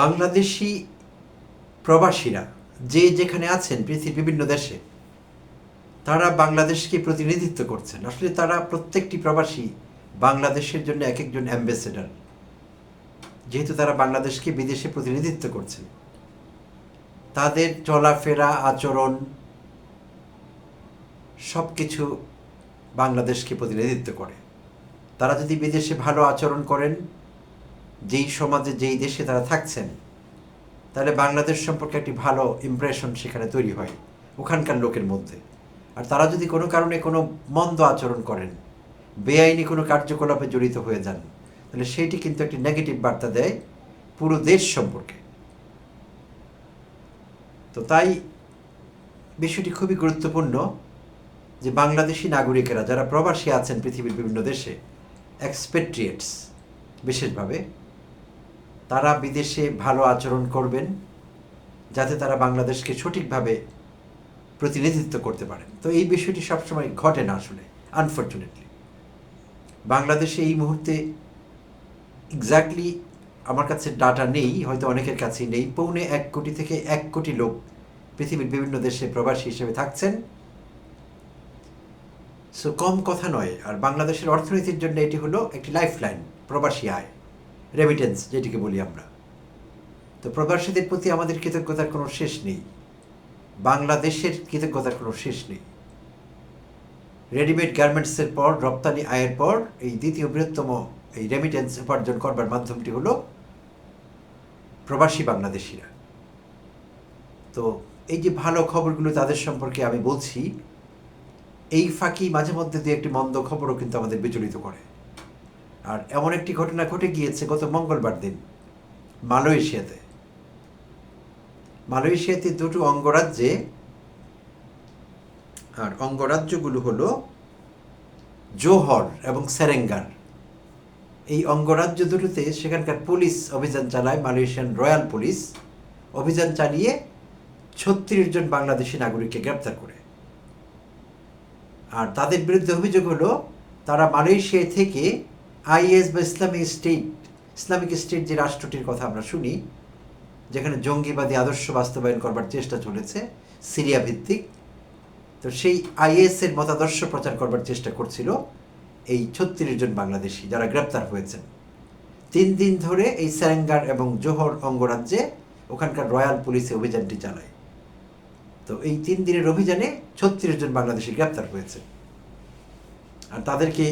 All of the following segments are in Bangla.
বাংলাদেশি প্রবাসীরা, যে যেখানে আছেন পৃথিবীর বিভিন্ন দেশে, তারা বাংলাদেশকে প্রতিনিধিত্ব করছেন। আসলে তারা প্রত্যেকটি প্রবাসী বাংলাদেশের জন্য এক একজন অ্যাম্বাসেডার, যেহেতু তারা বাংলাদেশকে বিদেশে প্রতিনিধিত্ব করছেন। তাদের চলাফেরা, আচরণ সব কিছু বাংলাদেশকে প্রতিনিধিত্ব করে। তারা যদি বিদেশে ভালো আচরণ করেন যেই সমাজে, যেই দেশে তারা থাকছেন, তাহলে বাংলাদেশ সম্পর্কে একটি ভালো ইমপ্রেশন সেখানে তৈরি হয়, ওখানকার লোকের মধ্যে। আর তারা যদি কোনো কারণে কোনো মন্দ আচরণ করেন, বেআইনি কোনো কার্যকলাপে জড়িত হয়ে যান, তাহলে সেইটি কিন্তু একটি নেগেটিভ বার্তা দেয় পুরো দেশ সম্পর্কে। তো তাই বিষয়টি খুবই গুরুত্বপূর্ণ যে বাংলাদেশি নাগরিকেরা, যারা প্রবাসী আছেন পৃথিবীর বিভিন্ন দেশে এক্সপেট্রিয়েটস বিশেষভাবে তারা বিদেশে ভালো আচরণ করবেন যাতে তারা বাংলাদেশকে সঠিকভাবে প্রতিনিধিত্ব করতে পারেন। তো এই বিষয়টি সবসময় ঘটে না আসলে আনফর্চুনেটলি বাংলাদেশে এই মুহূর্তে এক্স্যাক্টলি আমার কাছে ডাটা নেই, হয়তো অনেকের কাছেই নেই। পৌনে এক কোটি থেকে এক কোটি লোক পৃথিবীর বিভিন্ন দেশে প্রবাসী হিসেবে থাকছেন। সো কম কথা নয়। আর বাংলাদেশের অর্থনীতির জন্য এটি হলো একটি লাইফ লাইন প্রবাসী আয়। রেমিটেন্স যেটিকে বলি আমরা। তো প্রবাসীদের প্রতি আমাদের কৃতজ্ঞতার কোনো শেষ নেই। বাংলাদেশের কৃতজ্ঞতার কোনো শেষ নেই। রেডিমেড গার্মেন্টসের পর, রপ্তানি আয়ের পর, এই দ্বিতীয় বৃহত্তম এই রেমিটেন্স উপার্জন করবার মাধ্যমটি হলো প্রবাসী বাংলাদেশিরা। তো এই যে ভালো খবরগুলো তাদের সম্পর্কে আমি বলছি, এই ফাঁকি মাঝে মধ্যে দিয়ে একটি মন্দ খবরও কিন্তু আমাদের বিচলিত করে। আর এমন একটি ঘটনা ঘটে গিয়েছে গত মঙ্গলবার দিন, মালয়েশিয়াতে। মালয়েশিয়াতে দুটো অঙ্গরাজ্যে, আর অঙ্গরাজ্যগুলো হলো জোহর এবং সেরেঙ্গার। এই অঙ্গরাজ্য দুটোতে সেখানকার পুলিশ অভিযান চালায়, মালয়েশিয়ান রয়্যাল পুলিশ। অভিযান চালিয়ে ছত্রিশ জন বাংলাদেশি নাগরিককে গ্রেপ্তার করে। আর তাদের বিরুদ্ধে অভিযোগ হলো, তারা মালয়েশিয়া থেকে আইএস বা ইসলামিক স্টেট ইসলামিক স্টেট যে রাষ্ট্রটির কথা আমরা শুনি, যেখানে জঙ্গিবাদী আদর্শ বাস্তবায়ন করবার চেষ্টা চলেছে, সিরিয়া ভিত্তিক, তো সেই আইএস এর মতাদর্শ প্রচার করবার চেষ্টা করছিল এই ছত্রিশ জন বাংলাদেশি যারা গ্রেপ্তার হয়েছেন। তিন দিন ধরে এই স্যারেঙ্গার এবং জোহর অঙ্গরাজ্যে ওখানকার রয়্যাল পুলিশে অভিযানটি চালায়। তো এই তিন দিনের অভিযানে ছত্রিশ জন বাংলাদেশি গ্রেপ্তার হয়েছে। আর তাদেরকে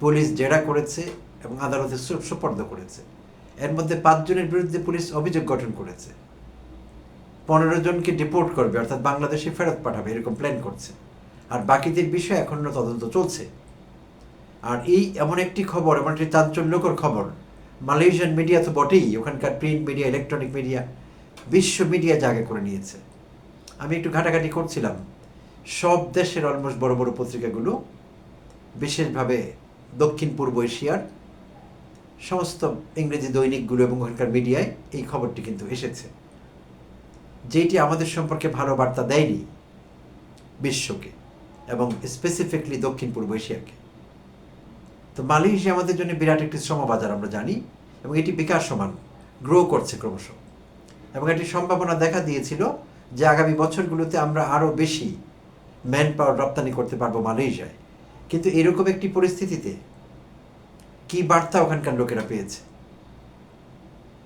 পুলিশ জেরা করেছে এবং আদালতে সুপর্দ করেছে। এর মধ্যে পাঁচজনের বিরুদ্ধে পুলিশ অভিযোগ গঠন করেছে। পনেরো জনকে ডিপোর্ট করবে, অর্থাৎ বাংলাদেশে ফেরত পাঠাবে, এরকম প্ল্যান করছে। আর বাকিদের বিষয়ে এখনও তদন্ত চলছে। আর এই এমন একটি খবর, এমন একটি চাঞ্চল্যকর খবর, মালয়েশিয়ান মিডিয়া তো বটেই, ওখানকার প্রিন্ট মিডিয়া ইলেকট্রনিক মিডিয়া বিশ্ব মিডিয়া জায়গা করে নিয়েছে। আমি একটু ঘাটাঘাটি করছিলাম। সব দেশের অলমোস্ট বড় বড় পত্রিকাগুলো বিশেষভাবে দক্ষিণ পূর্ব এশিয়ার সমস্ত ইংরেজি দৈনিকগুলো এবং ওখানকার মিডিয়ায় এই খবরটি কিন্তু এসেছে। যেটি আমাদের সম্পর্কে ভালো বার্তা দেয়নি বিশ্বকে এবং স্পেসিফিকলি দক্ষিণ পূর্ব এশিয়াকে। তো মালয়েশিয়া আমাদের জন্য বিরাট একটি শ্রমবাজার আমরা জানি এবং এটি বিকাশমান গ্রো করছে ক্রমশ। এবং এটি সম্ভাবনা দেখা দিয়েছিল যে আগামী বছরগুলোতে আমরা আরও বেশি ম্যান পাওয়ার রপ্তানি করতে পারব মালয়েশিয়ায়। কিন্তু এরকম একটি পরিস্থিতিতে কি বার্তা ওখানকার লোকেরা পেয়েছে?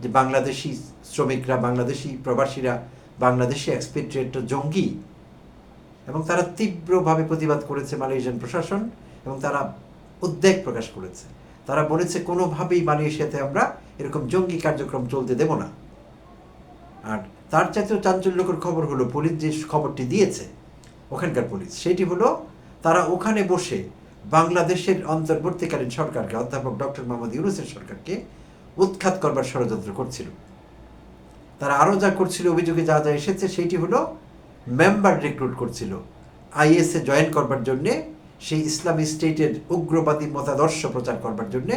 যে বাংলাদেশি শ্রমিকরা, বাংলাদেশি প্রবাসীরা, বাংলাদেশি এক্সপেট্রিয়েট জঙ্গি এবং তারা তীব্রভাবে প্রতিবাদ করেছে মালয়েশিয়ান প্রশাসন এবং তারা উদ্বেগ প্রকাশ করেছে। তারা বলেছে, কোনোভাবেই মালয়েশিয়াতে আমরা এরকম জঙ্গি কার্যক্রম চলতে দেব না। আর তার চাইতেও চাঞ্চল্যকর খবর হলো, পুলিশ যে খবরটি দিয়েছে, ওখানকার পুলিশ, সেটি হলো তারা ওখানে বসে বাংলাদেশের অন্তর্বর্তীকালীন সরকারকে, অধ্যাপক ডক্টর মোহাম্মদ ইউনুসের সরকারকে উৎখাত করবার ষড়যন্ত্র করছিল। তারা আরও যা করছিল, অভিযোগে যা যা এসেছে, সেইটি হলো মেম্বার রিক্রুট করছিল। আইএসএ জয়েন করবার জন্যে, সেই ইসলামী স্টেটের উগ্রবাদী মতাদর্শ প্রচার করবার জন্যে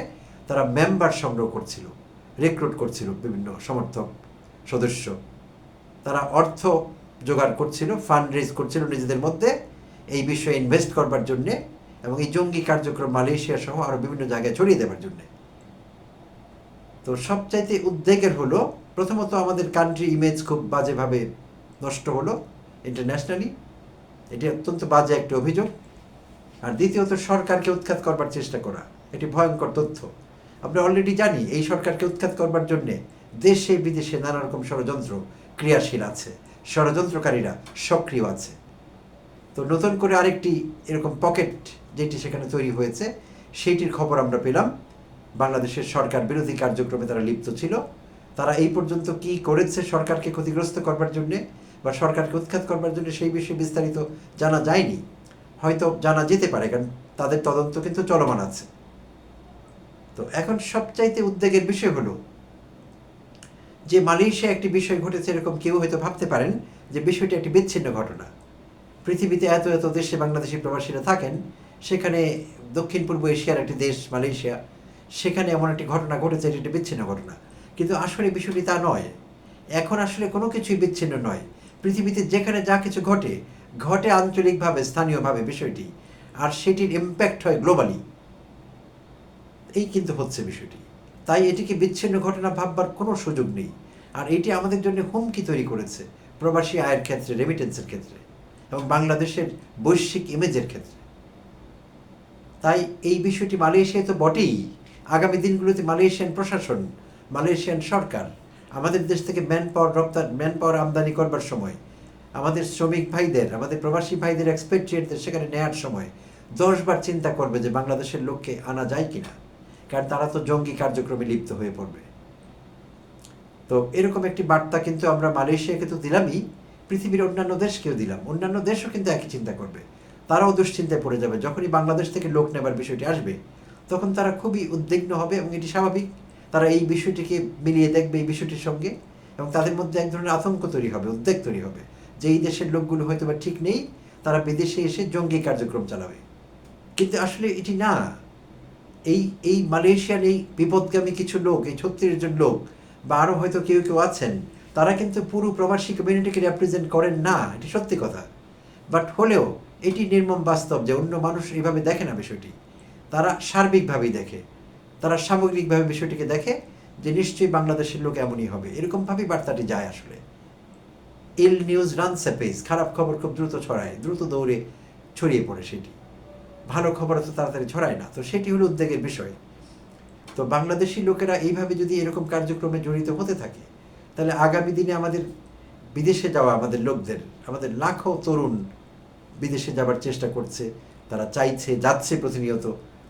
তারা মেম্বার সংগ্রহ করছিল, রিক্রুট করছিল বিভিন্ন সমর্থক সদস্য। তারা অর্থ জোগাড় করছিল, ফান্ড রেজ করছিল নিজেদের মধ্যে এই বিষয়ে ইনভেস্ট করবার জন্যে এবং এই জঙ্গি কার্যক্রম মালয়েশিয়া সহ আরও বিভিন্ন জায়গায় ছড়িয়ে দেওয়ার জন্যে। তো সবচাইতে উদ্বেগের হলো, প্রথমত আমাদের কান্ট্রি ইমেজ খুব বাজেভাবে নষ্ট হলো ইন্টারন্যাশনালি এটি অত্যন্ত বাজে একটি অভিযোগ। আর দ্বিতীয়ত, সরকারকে উৎখাত করবার চেষ্টা করা, এটি ভয়ঙ্কর তথ্য। আমরা অলরেডি জানি, এই সরকারকে উৎখাত করবার জন্য দেশে বিদেশে নানা রকম ষড়যন্ত্র ক্রিয়াশীল আছে, ষড়যন্ত্রকারীরা সক্রিয় আছে। তো নতুন করে আরেকটি এরকম পকেট যেটি সেখানে তৈরি হয়েছে, সেইটির খবর আমরা পেলাম। বাংলাদেশের সরকার বিরোধী কার্যক্রমে তারা লিপ্ত ছিল। তারা এই পর্যন্ত কি করেছে সরকারকে ক্ষতিগ্রস্ত করবার জন্যে বা সরকারকে উৎখাত করবার জন্য সেই বিষয়ে বিস্তারিত জানা যায়নি। হয়তো জানা যেতে পারে, কারণ তাদের তদন্ত কিন্তু চলমান আছে। তো এখন সবচাইতে উদ্বেগের বিষয় হলো যে মালয়েশিয়া একটি বিষয় ঘটেছে, এরকম কেউ হয়তো ভাবতে পারেন যে বিষয়টি একটি বিচ্ছিন্ন ঘটনা। পৃথিবীতে এত এত দেশে বাংলাদেশি প্রবাসীরা থাকেন, সেখানে দক্ষিণ পূর্ব এশিয়ার একটি দেশ মালয়েশিয়া, সেখানে এমন একটি ঘটনা ঘটেছে এটি একটি বিচ্ছিন্ন ঘটনা। কিন্তু আসলে বিষয়টি তা নয়। এখন আসলে কোনো কিছুই বিচ্ছিন্ন নয়। পৃথিবীতে যেখানে যা কিছু ঘটে ঘটে আঞ্চলিকভাবে, স্থানীয়ভাবে বিষয়টি, আর সেটির ইম্প্যাক্ট হয় গ্লোবালি এই কিন্তু হচ্ছে বিষয়টি। তাই এটিকে বিচ্ছিন্ন ঘটনা ভাববার কোনো সুযোগ নেই। আর এটি আমাদের জন্য হুমকি তৈরি করেছে প্রবাসী আয়ের ক্ষেত্রে রেমিটেন্সের ক্ষেত্রে। এবং বাংলাদেশের বৈশ্বিক ইমেজের ক্ষেত্রে। তাই এই বিষয়টি মালয়েশিয়ায় তো বটেই। আগামী দিনগুলোতে মালয়েশিয়ান প্রশাসন, মালয়েশিয়ান সরকার, আমাদের দেশ থেকে ম্যান পাওয়ার রপ্তানি ম্যান পাওয়ার আমদানি করবার সময়, আমাদের শ্রমিক ভাইদের, আমাদের প্রবাসী ভাইদের এক্সপেট্রিয়েটদের সেখানে নেয়ার সময় দশবার চিন্তা করবে যে বাংলাদেশের লোককে আনা যায় কিনা। কারণ তারা তো জঙ্গি কার্যক্রমে লিপ্ত হয়ে পড়বে। তো এরকম একটি বার্তা কিন্তু আমরা মালয়েশিয়াকে তো দিলামই। পৃথিবীর অন্যান্য দেশকেও দিলাম। অন্যান্য দেশও কিন্তু একই চিন্তা করবে। তারাও দুশ্চিন্তায় পড়ে যাবে। যখনই বাংলাদেশ থেকে লোক নেবার বিষয়টি আসবে, তখন তারা খুবই উদ্বিগ্ন হবে এবং এটি স্বাভাবিক। তারা এই বিষয়টিকে মিলিয়ে দেখবে, এই বিষয়টির সঙ্গে। এবং তাদের মধ্যে এক ধরনের আতঙ্ক তৈরি হবে, উদ্বেগ তৈরি হবে যে এই দেশের লোকগুলো হয়তো বা ঠিক নেই, তারা বিদেশে এসে জঙ্গি কার্যক্রম চালাবে। কিন্তু আসলে এটি না। এই এই মালয়েশিয়ার এই বিপদগামী কিছু লোক, এই ছত্রিশ জন লোক বা আরও হয়তো কেউ কেউ আছেন তারা কিন্তু পুরো প্রবাসী কমিউনিটিকে রিপ্রেজেন্ট করেন না, এটি সত্যি কথা। বাট হলেও এটি নির্মম বাস্তব যে অন্য মানুষ এইভাবে দেখে না বিষয়টি। তারা সার্বিকভাবেই দেখে। তারা সামগ্রিকভাবে বিষয়টিকে দেখে যে নিশ্চয়ই বাংলাদেশের লোক এমনই হবে। এরকমভাবেই বার্তাটি যায় আসলে। ইল নিউজ রান পেজ খারাপ খবর খুব দ্রুত ছড়ায়, দ্রুত দৌড়ে ছড়িয়ে পড়ে সেটি। ভালো খবর তো তাড়াতাড়ি ছড়ায় না। তো সেটি হলো উদ্বেগের বিষয়। তো বাংলাদেশি লোকেরা এইভাবে যদি এরকম কার্যক্রমে জড়িত হতে থাকে তাহলে আগামী দিনে আমাদের বিদেশে যাওয়া আমাদের লোকদের, আমাদের লাখো তরুণ বিদেশে যাবার চেষ্টা করছে, তারা চাইছে, যাচ্ছে প্রতিনিয়ত,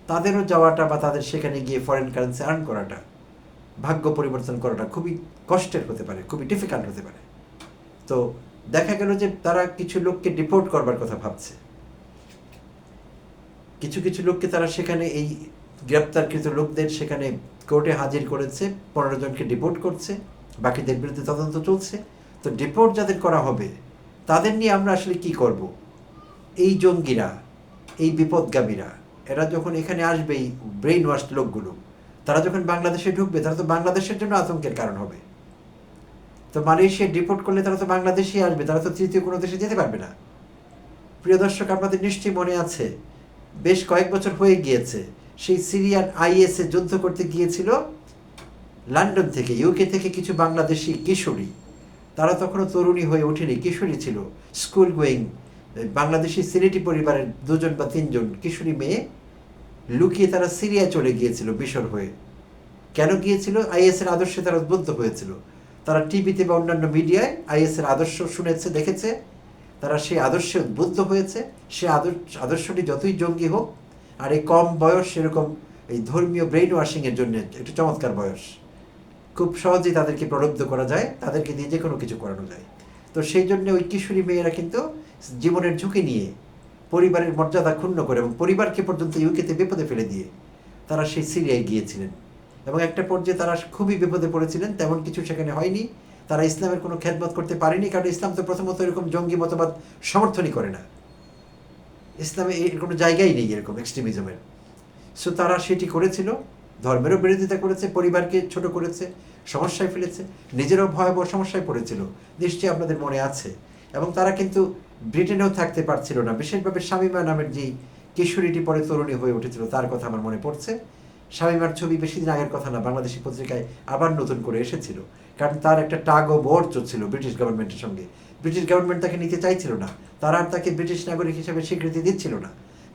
তাদেরও যাওয়াটা বা তাদের সেখানে গিয়ে ফরেন কারেন্সি আর্ন করাটা, ভাগ্য পরিবর্তন করাটা খুবই কষ্টের হতে পারে, খুবই ডিফিকাল্ট হতে পারে। তো দেখা গেল যে তারা কিছু লোককে ডিপোর্ট করবার কথা ভাবছে। কিছু কিছু লোককে তারা সেখানে এই গ্রেপ্তারকৃত লোকদের সেখানে কোর্টে হাজির করেছে, পনেরো জনকে ডিপোর্ট করছে। বাকিদের বিরুদ্ধে তদন্ত চলছে। তো ডিপোর্ট যাদের করা হবে, তাদের নিয়ে আমরা আসলে কি করব? এই জঙ্গিরা, এই বিপদগামীরা, এরা যখন এখানে আসবে এই ব্রেইন ওয়াশ লোকগুলো, তারা যখন বাংলাদেশে ঢুকবে, তারা তো বাংলাদেশের জন্য আতঙ্কের কারণ হবে। তো মালয়েশিয়া ডিপোর্ট করলে তারা তো বাংলাদেশেই আসবে, তারা তো তৃতীয় কোনো দেশে যেতে পারবে না। প্রিয় দর্শক, আপনাদের নিশ্চয়ই মনে আছে, বেশ কয়েক বছর হয়ে গিয়েছে, সেই সিরিয়ান আইএসএ যুদ্ধ করতে গিয়েছিল লন্ডন থেকে ইউকে থেকে কিছু বাংলাদেশি কিশোরী। তারা তখনও তরুণী হয়ে ওঠেনি। কিশোরী ছিল স্কুল গোয়িং বাংলাদেশি সিলেটি পরিবারের দুজন বা তিনজন। কিশোরী মেয়ে লুকিয়ে তারা সিরিয়া চলে গিয়েছিল মিশর হয়ে। কেন গিয়েছিল? আইএসের আদর্শে তারা উদ্বুদ্ধ হয়েছিল। তারা টিভিতে বা অন্যান্য মিডিয়ায় আইএসের আদর্শ শুনেছে, দেখেছে। তারা সেই আদর্শে উদ্বুদ্ধ হয়েছে। সে আদর্শ, আদর্শটি যতই জঙ্গি হোক, আর এই কম বয়স সেরকম এই ধর্মীয় ব্রেইন ওয়াশিংয়ের জন্য একটু চমৎকার বয়স। খুব সহজেই তাদেরকে প্রলব্ধ করা যায়, তাদেরকে দিয়ে যে কোনো কিছু করানো যায়। তো সেই জন্য ওই কিশোরী মেয়েরা কিন্তু জীবনের ঝুঁকি নিয়ে পরিবারের মর্যাদা ক্ষুণ্ণ করে এবং পরিবারকে পর্যন্ত ইউকেতে বিপদে ফেলে দিয়ে তারা সেই সিরিয়ায় গিয়েছিলেন। এবং একটা পর্যায়ে তারা খুবই বিপদে পড়েছিলেন, তেমন কিছু সেখানে হয়নি। তারা ইসলামের কোনো খেদমত করতে পারেনি, কারণ ইসলাম তো প্রথমত এরকম জঙ্গি মতবাদ সমর্থনই করে না। ইসলামে এর কোনো জায়গাই নেই এরকম এক্সট্রিমিজমের সো তারা সেটি করেছিল। ধর্মেরও বিরোধিতা করেছে, পরিবারকে ছোট করেছে, সমস্যায় ফেলেছে, নিজেরাও ভয়াবহ সমস্যায় পড়েছিল, নিশ্চয়ই আপনাদের মনে আছে। এবং তারা কিন্তু ব্রিটেনেও থাকতে পারছিল না। বিশেষভাবে শামিমা নামের যেই কিশোরীটি পরে তরুণী হয়ে উঠেছিল, তার কথা আমার মনে পড়ছে। শামিমার ছবি বেশি দিন আগের কথা না, বাংলাদেশি পত্রিকায় আবার নতুন করে এসেছিল। কারণ তার একটা টাগ ও বোর্ড চলছিল ব্রিটিশ গভর্নমেন্টের সঙ্গে। ব্রিটিশ গভর্নমেন্ট তাকে নিতে চাইছিল না। তারা আর তাকে ব্রিটিশ নাগরিক হিসেবে স্বীকৃতি দিচ্ছিল না।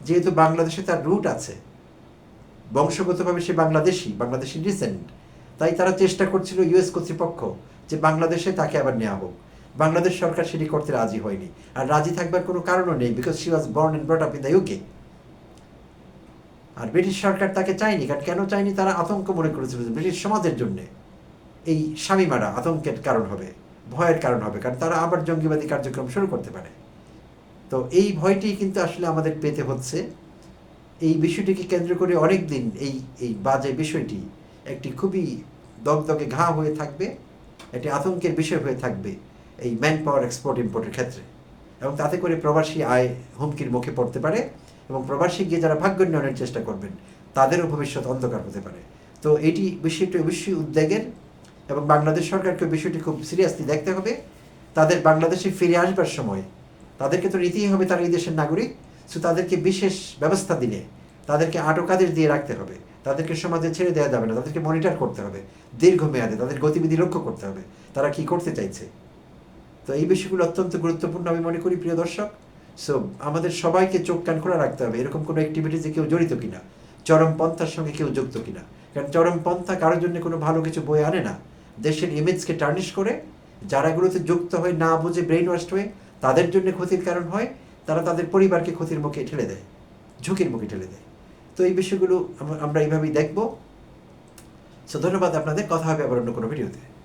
যেহেতু বাংলাদেশে তার রুট আছে বংশগতভাবে সে বাংলাদেশি বাংলাদেশি রিসেন্ট তাই তারা চেষ্টা করছিল ইউএস কর্তৃপক্ষ যে বাংলাদেশে তাকে আবার নেওয়া হোক। বাংলাদেশ সরকার সেটি করতে রাজি হয়নি। আর রাজি থাকবার কোনো কারণও নেই because she was born and brought up in the UK R British সরকার তাকে চায়নি, কারণ কেন চায়নি? তারা আতঙ্ক মনে করেছিল ব্রিটিশ সমাজের জন্যে এই স্বামীমারা আতঙ্কের কারণ হবে, ভয়ের কারণ হবে, কারণ তারা আবার জঙ্গিবাদী কার্যক্রম শুরু করতে পারে। তো এই ভয়টি কিন্তু আসলে আমাদের পেতে হচ্ছে। এই বিষয়টিকে কেন্দ্র করে অনেক দিন এই এই বাজে বিষয়টি একটি খুবই দগদগে ঘা হয়ে থাকবে, একটি আতঙ্কের বিষয় হয়ে থাকবে এই ম্যান পাওয়ার এক্সপোর্ট ইম্পোর্টের ক্ষেত্রে। এবং তাতে করে প্রবাসী আয় হুমকির মুখে পড়তে পারে এবং প্রবাসী গিয়ে যারা ভাগ্য ভাগ্যোন্নয়নের চেষ্টা করবেন, তাদেরও ভবিষ্যৎ অন্ধকার হতে পারে। তো এটি বিষয়টি অবশ্যই উদ্বেগের এবং বাংলাদেশ সরকারকে বিষয়টি খুব সিরিয়াসলি দেখতে হবে। তাদের বাংলাদেশে ফিরে আসবার সময়, তাদেরকে তো নিতেই হবে তারা এই দেশের নাগরিক। সো তাদেরকে বিশেষ ব্যবস্থা দিলে তাদেরকে আটকাদের দিয়ে রাখতে হবে। তাদেরকে সমাজে ছেড়ে দেওয়া যাবে না। তাদেরকে মনিটর করতে হবে। দীর্ঘমেয়াদে তাদের গতিবিধি লক্ষ্য করতে হবে। তারা কি করতে চাইছে? তো এই বিষয়গুলো অত্যন্ত গুরুত্বপূর্ণ আমি মনে করি, প্রিয় দর্শক। সো আমাদের সবাইকে চোখ কান খোলা রাখতে হবে। এরকম কোনো অ্যাক্টিভিটিসে কেউ জড়িত কিনা? চরম পন্থার সঙ্গে কেউ যুক্ত কিনা? কারণ চরম পন্থা কারোর জন্য কোনো ভালো কিছু বই আনে না। দেশের ইমেজকে টার্নিশ করে, যারাগুলোতে যুক্ত হয় না বুঝে ব্রেইন ওয়াস্ট হয়ে তাদের জন্য ক্ষতির কারণ হয়। তারা তাদের পরিবারকে ক্ষতির মুখে ঠেলে দেয়, ঝুঁকির মুখে ঠেলে দেয়। তো এই বিষয়গুলো আমরা- এইভাবেই দেখব। সো ধন্যবাদ আপনাদের, কথা হবে আবার অন্য কোনো ভিডিওতে।